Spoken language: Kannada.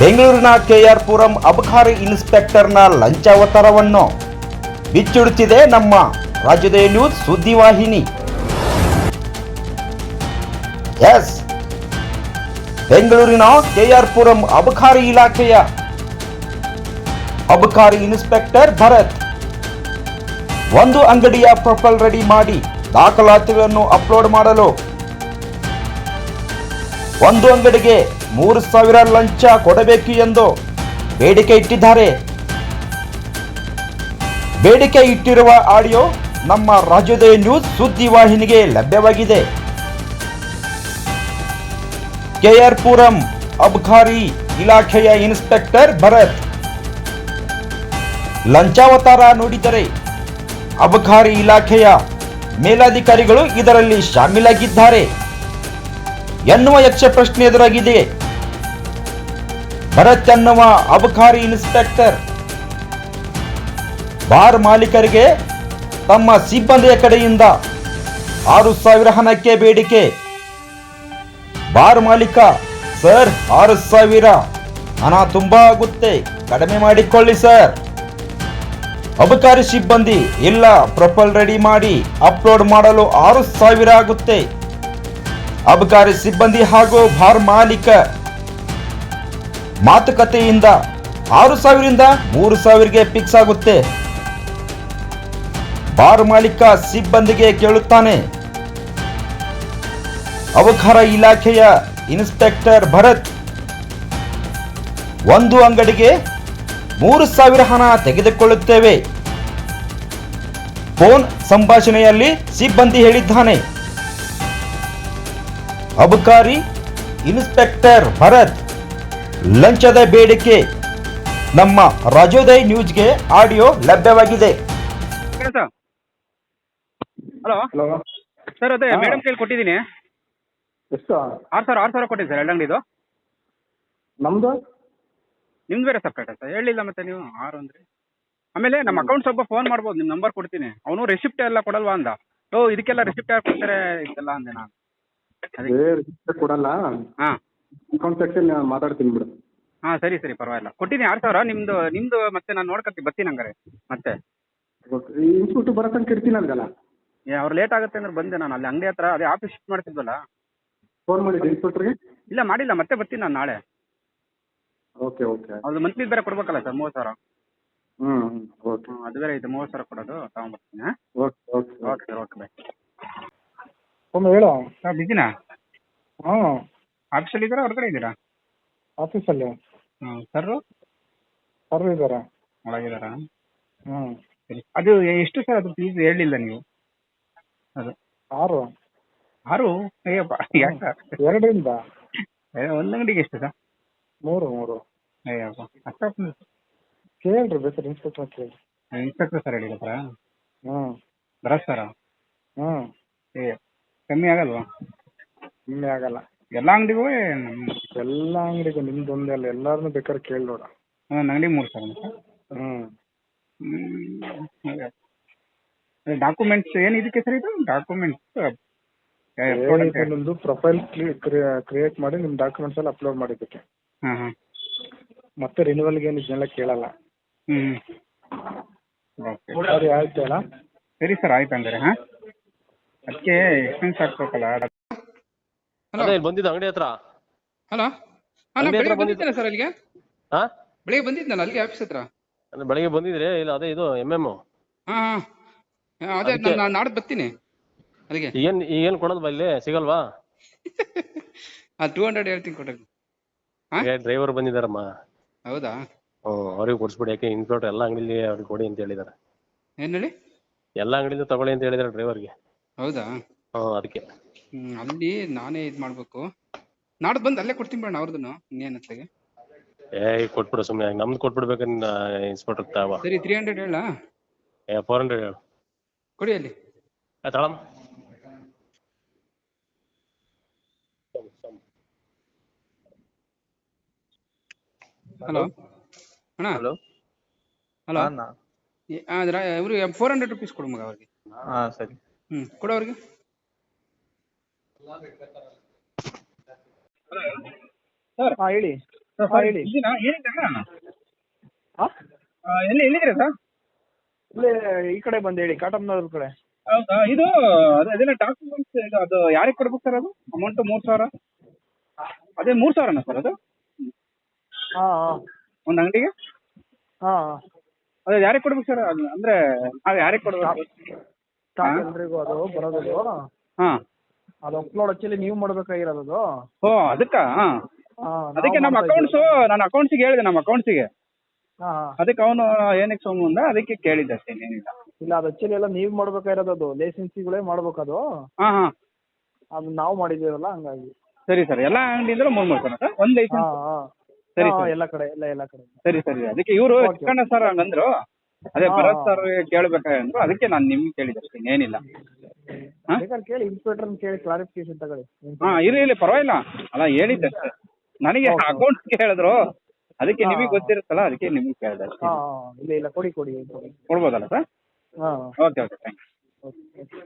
ಬೆಂಗಳೂರಿನ ಕೆಆರ್ ಪುರಂ ಅಬಕಾರಿ ಇನ್ಸ್ಪೆಕ್ಟರ್ನ ಲಂಚಾವತಾರವನ್ನು ಬಿಚ್ಚಿಡುತ್ತಿದೆ ನಮ್ಮ ರಾಜ್ಯದ ನ್ಯೂಸ್ ಸುದ್ದಿವಾಹಿನಿ ಎಸ್. ಬೆಂಗಳೂರಿನ ಕೆಆರ್ ಪುರಂ ಅಬಕಾರಿ ಇಲಾಖೆಯ ಅಬಕಾರಿ ಇನ್ಸ್ಪೆಕ್ಟರ್ ಭರತ್ ಒಂದು ಅಂಗಡಿಯ ಪ್ರೊಫೈಲ್ ರೆಡಿ ಮಾಡಿ ದಾಖಲಾತಿಗಳನ್ನು ಅಪ್ಲೋಡ್ ಮಾಡಲು ಒಂದು ಅಂಗಡಿಗೆ ಮೂರು ಸಾವಿರ ಲಂಚ ಕೊಡಬೇಕು ಎಂದು ಬೇಡಿಕೆ ಇಟ್ಟಿದ್ದಾರೆ. ಬೇಡಿಕೆ ಇಟ್ಟಿರುವ ಆಡಿಯೋ ನಮ್ಮ ರಾಜ್ಯೋದಯ ನ್ಯೂಸ್ ಸುದ್ದಿವಾಹಿನಿಗೆ ಲಭ್ಯವಾಗಿದೆ. ಕೆಆರ್ ಪುರಂ ಅಬ್ಕಾರಿ ಇಲಾಖೆಯ ಇನ್ಸ್ಪೆಕ್ಟರ್ ಭರತ್. ಲಂಚಾವತಾರ ನೋಡಿದರೆ ಅಬಕಾರಿ ಇಲಾಖೆಯ ಮೇಲಾಧಿಕಾರಿಗಳು ಇದರಲ್ಲಿ ಶಾಮೀಲಾಗಿದ್ದಾರೆ. ಎನ್ನುವ ಯಕ್ಷ ಪ್ರಶ್ನೆ ಎದುರಾಗಿದೆ. ಭರತ್ ಅನ್ನುವ ಅಬಕಾರಿ ಇನ್ಸ್ಪೆಕ್ಟರ್. ಬಾರ್ ಮಾಲೀಕರಿಗೆ ತಮ್ಮ ಸಿಬ್ಬಂದಿಯ ಕಡೆಯಿಂದ ಆರು ಸಾವಿರ ಹಣಕ್ಕೆ ಬೇಡಿಕೆ. ಬಾರ್ ಮಾಲೀಕ, ಸರ್, ಆರು ಸಾವಿರ ಹಣ ತುಂಬಾ ಆಗುತ್ತೆ, ಕಡಿಮೆ ಮಾಡಿಕೊಳ್ಳಿ, ಸರ್. ಅಬಕಾರಿ ಸಿಬ್ಬಂದಿ, ಇಲ್ಲ, ಪ್ರೊಫೈಲ್ ರೆಡಿ ಮಾಡಿ ಅಪ್ಲೋಡ್ ಮಾಡಲು ಆರು ಸಾವಿರ ಆಗುತ್ತೆ. ಅಬಕಾರಿ ಸಿಬ್ಬಂದಿ ಹಾಗೂ ಬಾರ್ ಮಾಲೀಕ ಮಾತುಕತೆಯಿಂದ ಆರು ಸಾವಿರದಿಂದ ಮೂರು ಸಾವಿರಗೆ ಫಿಕ್ಸ್ ಆಗುತ್ತೆ. ಬಾರ್ ಮಾಲೀಕ ಸಿಬ್ಬಂದಿಗೆ ಕೇಳುತ್ತಾನೆ. ಅಬಕಾರ ಇಲಾಖೆಯ ಇನ್ಸ್ಪೆಕ್ಟರ್ ಭರತ್, ಒಂದು ಅಂಗಡಿಗೆ ಮೂರು ಸಾವಿರ ಹಣ ತೆಗೆದುಕೊಳ್ಳುತ್ತೇವೆ. ಫೋನ್ ಸಂಭಾಷಣೆಯಲ್ಲಿ ಸಿಬ್ಬಂದಿ ಹೇಳಿದ್ದಾನೆ. ಅಬಕಾರಿ ಇನ್ಸ್ಪೆಕ್ಟರ್ ಭರತ್ ಲಂಚದ ಬೇಡಿಕೆ. ನಮ್ಮ ರಾಜೋದಯ ನ್ಯೂಸ್ಗೆ ಆಡಿಯೋ ಲಭ್ಯವಾಗಿದೆ. ಹಲೋ. ಹಲೋ. ಸರ್ ಅದೇ ಹಾ. ಮೇಡಮ್ ಕೈಲಿ ಕೊಟ್ಟಿದ್ದೀನಿ. ಎಷ್ಟು ಆರು ಸಾವಿರ ಆರು ಸಾವಿರ ಕೊಟ್ಟಿದ್ದೀನಿ ಸರ್ ಎರಡು ನಮ್ದು? ನಿಮ್ದು ಬೇರೆ ಸಪ್ರೇಟ್ ಸರ್ ಹೇಳಿಲ್ಲ ಮತ್ತೆ ನೀವು ಆರು ಅಂದ್ರೆ. ಆಮೇಲೆ ನಮ್ಮ ಅಕೌಂಟ್ ಸ್ವಲ್ಪ ಫೋನ್ ಮಾಡ್ಬೋದು ನಿಮ್ಮ ನಂಬರ್ ಕೊಡ್ತೀನಿ. ಅವನು ರಿಸಿಪ್ಟ್ ಎಲ್ಲ ಕೊಡಲ್ವಾ ಅಂದ. ಓ ಇದಕ್ಕೆಲ್ಲ ರಿಸಿಪ್ಟ್ ಯಾರು ಕೊಡ್ತಾರೆ ಇದೆಲ್ಲ ಅಂದೆ ನಾನು. ಅದಕ್ಕೆ. ರಿಜಿಸ್ಟರ್ ಕೊಡಲ್ಲ. ಹಾಂ. ಅಕೌಂಟ್ ಸೆಕ್ಷನ್ ನಾನು ಮಾತಾಡ್ತೀನಿ ಬಿಡು. ಹಾ ಸರಿ ಸರಿ ಪರವಾಗಿಲ್ಲ. ಕೊಟ್ಟಿದ್ದೀನಿ ಆರು ಸಾವಿರ ನಿಮ್ಮದು ನಿಮ್ಮದು ಮತ್ತೆ ನಾನು ನೋಡ್ಕೊತೀನಿ ಬರ್ತೀನಿ ಹಂಗಾರೆ ಮತ್ತೆ. ಓಕೆ ಈ ಇನ್ಸ್ಟಿಟ್ಯೂಟ್ ಇರ್ತೀನಿ ಅಂದಲ್ಲ ಏ ಅವ್ರು ಲೇಟ್ ಆಗುತ್ತೆ ಅಂದ್ರೆ ಬಂದೆ ನಾನು ಅಲ್ಲಿ ಅಂಗಡಿ ಹತ್ರ ಅದೇ ಆಫೀಸ್ ಶಿಫ್ಟ್ ಮಾಡ್ತಿದ್ವಲ್ಲ. ಫೋನ್ ಮಾಡಿದ್ದೆ ಇನ್ಸ್ಪೆಕ್ಟ್ರಿಗೆ ಇಲ್ಲ ಮಾಡಿಲ್ಲ ಮತ್ತೆ ಬರ್ತೀನಿ ನಾನು ನಾಳೆ. ಓಕೆ ಓಕೆ ಅದು ಮಂತ್ಲಿ ಬೇರೆ ಕೊಡ್ಬೇಕಲ್ಲ ಸರ್ ಮೂವತ್ತು ಸಾವಿರ. ಹ್ಞೂ ಓಕೆ ಹ್ಞೂ ಅದು ಬೇರೆ ಇದೆ ಮೂವತ್ತು ಸಾವಿರ ಕೊಡೋದು ತಗೊಂಬರ್ತೀನಿ ಹಾಂ? Okay okay okay sir okay bye ಒಮ್ಮೆ ಹೇಳು. ಸರ್ ಬಿಸಿನಾ ಹಾಂ ಆಫೀಸಲ್ಲಿ ಇದ್ದೀರಾ? ಹೊರಗಡೆ ಇದ್ದೀರಾ? ಆಫೀಸಲ್ಲಿ ಹ್ಞೂ ಸರ್ ಸರ್ ಇದ್ದಾರಾ. ಒಳಗಿದ್ದಾರಾ? ಹ್ಞೂ ಸರಿ. ಅದು ಎಷ್ಟು ಸರ್ ಅದು ಫೀಸ್ ಹೇಳಲಿಲ್ಲ ನೀವು? ಅದು. ಆರು. ಆರು? ಅಯ್ಯಪ್ಪ ಸರ್ ಎರಡರಿಂದ. ಒಂದು ಅಂಗಡಿಗೆ ಎಷ್ಟು ಸರ್ ಮೂರು ಮೂರು. ಅಯ್ಯಪ್ಪ ಅಷ್ಟೊಂದು ಕೇಳ್ರಿ ಬೇಕಾದ್ರೆ ಇನ್ಸ್ಪೆಕ್ಟರ್ ಕೇಳಿ ಇನ್ಸ್ಪೆಕ್ಟರ್ ಸರ್ ಹೇಳಿಲ್ಲ ಸರ ಹ್ಞೂ ಬರ ಸರ ಹ್ಞೂ ಏ ಕಮ್ಮಿ ಆಗಲ್ವಾ? ಕಮ್ಮಿ ಆಗಲ್ಲ. ಎಲ್ಲ ಅಂಗಡಿಗೂ ಎಲ್ಲ ಅಂಗಡಿಗೂ ನಿಮ್ದು ಒಂದೇ ಅಲ್ಲ ಎಲ್ಲಾರನ್ನೂ ಬೇಕಾದ್ರೆ ಕೇಳಿ ನೋಡ. ಒಂದು ಅಂಗಡಿ ಮೂರು ಸಾವಿರ ಸರ್ ಹ್ಞೂ ಡಾಕ್ಯುಮೆಂಟ್ಸ್ ಏನು ಇದಕ್ಕೆ ಸರ್ ಇದು? ಡಾಕ್ಯುಮೆಂಟ್ಸ್ ನಿಮ್ದು ಪ್ರೊಫೈಲ್ ಕ್ರಿಯೇಟ್ ಮಾಡಿ ನಿಮ್ಮ ಡಾಕ್ಯುಮೆಂಟ್ಸ್ ಎಲ್ಲ ಅಪ್ಲೋಡ್ ಮಾಡಿದ್ದಕ್ಕೆ ಹಾಂ ಹಾಂ. ಮತ್ತೆ ರಿನ್ಯೂವಲ್ಗೆ ಏನು ಇದನ್ನೆಲ್ಲ ಕೇಳಲ್ಲ. ಹ್ಮ್ ಓಕೆ ಸರಿ ಆಯ್ತು ಅಲ್ಲ ಸರಿ ಸರ್ ಆಯ್ತು ಹಂಗಾರೆ ಹಾಂ. ಅದಕ್ಕೆ ಎಕ್ಸ್ಪೆನ್ಸ್ ಹಾಕ್ಬೇಕಲ್ಲ ಅದೇ ಇಲ್ಲಿ ಬಂದಿದ್ದು ಅಂಗಡಿ ಹತ್ರ. ಹಲೋ ಹಲೋ ಅಂಗಡಿ ಹತ್ರ ಬೆಳಿಗ್ಗೆ ಬಂದಿದ್ದೇನೆ ಸರ್ ಅಲ್ಲಿಗೆ? ಹಾ? ಬೆಳಿಗ್ಗೆ ಬಂದಿದ್ನಲ್ಲ ಅಲ್ಲಿಗೆ ಆಫೀಸ್ ಹತ್ರ? ಅಂದ್ರೆ ಬೆಳಗ್ಗೆ ಬಂದಿದ್ರಿ ಇಲ್ಲ ಅದೇ ಇದು ಎಂ ಎಂ ಹಾಂ ಹಾಂ. ಅದೇ ಅದಕ್ಕೆ- ನಾನು ನಾಡ್ದು ಬರ್ತೀನಿ ಅಲ್ಲಿಗೆ. ಈಗೇನ್ ಈಗೇನ್ ಕೊಡೋದು ಇಲ್ಲಿ ಸಿಗಲ್ವಾ? ಆ ಟೂ ಹಂಡ್ರೆಡ್ ಹೇಳ್ತೀನಿ ಕೊಟ್ಟರೆ ಹಾ? ಡ್ರೈವರ್ ಬಂದಿದಾರಮ್ಮ ಹೌದಾ? ಹ್ಮ್ ಅವ್ರಿಗೆ ಕೊಡ್ಸ್ಬಿಡಿ ಯಾಕೆ ಇನ್ಫ್ಲೋಟ್ ಎಲ್ಲ ಅಂಗಡಿಲಿ ಅವ್ರಿಗೆ ಕೊಡಿ ಅಂತ ಹೇಳಿದಾರೆ. ಏನು ಹೇಳಿ? ಎಲ್ಲ ಅಂಗಡಿಯಿಂದ ತಗೊಳ್ಳಿ ಅಂತ ಹೇಳಿದಾರೆ ಡ್ರೈವರ್ಗೆ ಹೌದಾ? ಹ್ಮ್ ಅದಕ್ಕೆ. ಹ್ಞೂ ಅಲ್ಲಿ ನಾನೇ ಇದ್ ಮಾಡಬೇಕು. ನಾಡ್ದು ಬಂದು ಅಲ್ಲೇ ಕೊಡ್ತೀನಿ ಬೇಡ ಅವ್ರದ್ದು ಇನ್ನೇನು ಏಯ್ ಕೊಟ್ಬಿಡು ಸುಮ್ಮನೆ ನಮ್ದು ಕೊಟ್ಬಿಡ್ಬೇಕು ಇನ್ಸ್ಪೆಕ್ಟರ್ ತಾವ ಸರಿ ತ್ರೀ ಹಂಡ್ರೆಡ್ ಹೇಳ. ಏ ಫೋರ್ ಹಂಡ್ರೆಡ್ ಹೇಳು. ಕೊಡಿ ಅಲ್ಲಿ. ತಳಮ್ಮ. ಹಲೋ. ಅಣ್ಣ. ಹಲೋ. ಹಲೋ. ಅದ್ರ ಇವ್ರಿಗೆ ಫೋರ್ ಹಂಡ್ರೆಡ್ ರುಪೀಸ್ ಕೊಡು ಮಗ ಅವ್ರಿಗೆ. ಹಾ ಸರಿ. ಹ್ಞೂ ಕೊಡು ಅವ್ರಿಗೆ. ಹಾಂ ಹೇಳಿ. ಸರ್ ಹಾ, ಹೇಳಿ. ಇದೀನಾ? ಏನಿದೆ ಹಾಂ? ಆ, ಎಲ್ಲಿ ಎಲ್ಲಿದ್ದೀರಾ ಸರ್ ಇಲ್ಲೇ ಈ ಕಡೆ ಬಂದು ಹೇಳಿ ಕಾಟಮ್ನವ್ರ ಕಡೆ. ಹೌದಾ? ಇದು ಅದೇನ ಅದೇನೋ ಡಾಕ್ಯುಮೆಂಟ್ಸ್ ಇದು ಅದು ಯಾರಿಗೆ ಕೊಡ್ಬೇಕು ಸರ್ ಅದು? ಅಮೌಂಟ್ ಮೂರು ಸಾವಿರ? ಅದೇ ಮೂರು ಸಾವಿರನಾ ಸರ್ ಅದು? ಹಾಂ ಹಾಂ. ಒಂದು ಅಂಗಡಿಗೆ? ಹಾಂ ಹಾಂ. ಅದೇ ಯಾರಿಗೆ ಕೊಡ್ಬೇಕು ಸರ್ ಅಂದ್ರೆ ಅಂದರೆ ನಾವು ಯಾರಿಗೆ ಕೊಡ್ಬೇಕು? ಎಲ್ರಿಗೂ ಅದು ಬರೋದು ಹಾಂ. ಅದು ಅಪ್ಲೋಡ್ ಆಕ್ಚುಲಿ ನೀವು ಮಾಡ್ಬೇಕಾಗಿರೋದು ಅದು? ಓ ಅದಕ್ಕಾ? ಹಾಂ. ಅದಕ್ಕೆ ನಮ್ಮ ಅಕೌಂಟ್ಸ್ ನನ್ನ ಅಕೌಂಟ್ಸಿಗೆ ಹೇಳಿದೆ ನಮ್ಮ ಅಕೌಂಟ್ಸಿಗೆ ಗೆ. ಹಾಂ ಅದಕ್ಕೆ ಅವನು ಏನಕ್ಕೆ ಸೋಮು ಅಂದ ಅದಕ್ಕೆ ಕೇಳಿದ್ದೆ ಅಷ್ಟೇ ಏನಿಲ್ಲ. ಇಲ್ಲ ಅದು ಆಕ್ಚುಲಿ ಎಲ್ಲ ನೀವು ಮಾಡ್ಬೇಕಾಗಿರೋದು ಅದು. ಲೈಸೆನ್ಸಿಗಳೇ ಮಾಡ್ಬೇಕದು. ಅದು ಹಾಂ ಹಾಂ. ಅದು ನಾವು ಮಾಡಿದ್ದೀವಲ್ಲ ಹಂಗಾಗಿ. ಸರಿ ಸರ್. ಎಲ್ಲ ಅಂಗಡಿಯಿಂದ ಮೂರು ಮೂರು ಸರ್? ಒಂದು ಲೈಸೆನ್ಸ್ ಹಾಂ. ಸರಿ ಹಾಂ ಸರ್. ಎಲ್ಲ ಕಡೆ ಎಲ್ಲ ಎಲ್ಲ ಕಡೆ. ಸರಿ ಸರಿ. ಅದಕ್ಕೆ ಇವರು Okay. ಚಿಕ್ಕಣ್ಣ ಸರ್ ಹಂಗಂದ್ರು ಅದೇ ಭರತ್. ಸರ್ ಕೇಳ್ಬೇಕಾಗಂದ್ರು ಅದಕ್ಕೆ ನಾನು ನಿಮ್ಗೆ ಕೇಳಿದೆ ಅಷ್ಟೇ ಏನಿಲ್ಲ? ಬೇಕಾದ್ರೆ ಕೇಳಿ ಇನ್ಸ್ಪೆಕ್ಟರ್ನ ಕೇಳಿ ಕ್ಲಾರಿಫಿಕೇಶನ್ ತಗೊಳ್ಳಿ. ಹಾ ಇರ್ಲಿ ಇರ್ಲಿ ಪರವಾಗಿಲ್ಲ. ಅಲ್ಲ ಹೇಳಿದ್ದೆ ಅಷ್ಟೇ. ನನಗೆ. ಅಕೌಂಟ್ ಹೇಳಿದ್ರು ಅದಕ್ಕೆ ನಿಮಗೆ. ಗೊತ್ತಿರುತ್ತಲ್ಲ ಅದಕ್ಕೆ ನಿಮ್ಗೆ ಕೇಳಿದೆ ಅಷ್ಟೇ. ಹಾಂ ಇಲ್ಲ ಇಲ್ಲ ಕೊಡಿ ಕೊಡಿ ಕೊಡಿ. ಕೊಡ್ಬೋದಲ್ಲ ಸರ್ ಹಾಂ. Okay okay thank you okay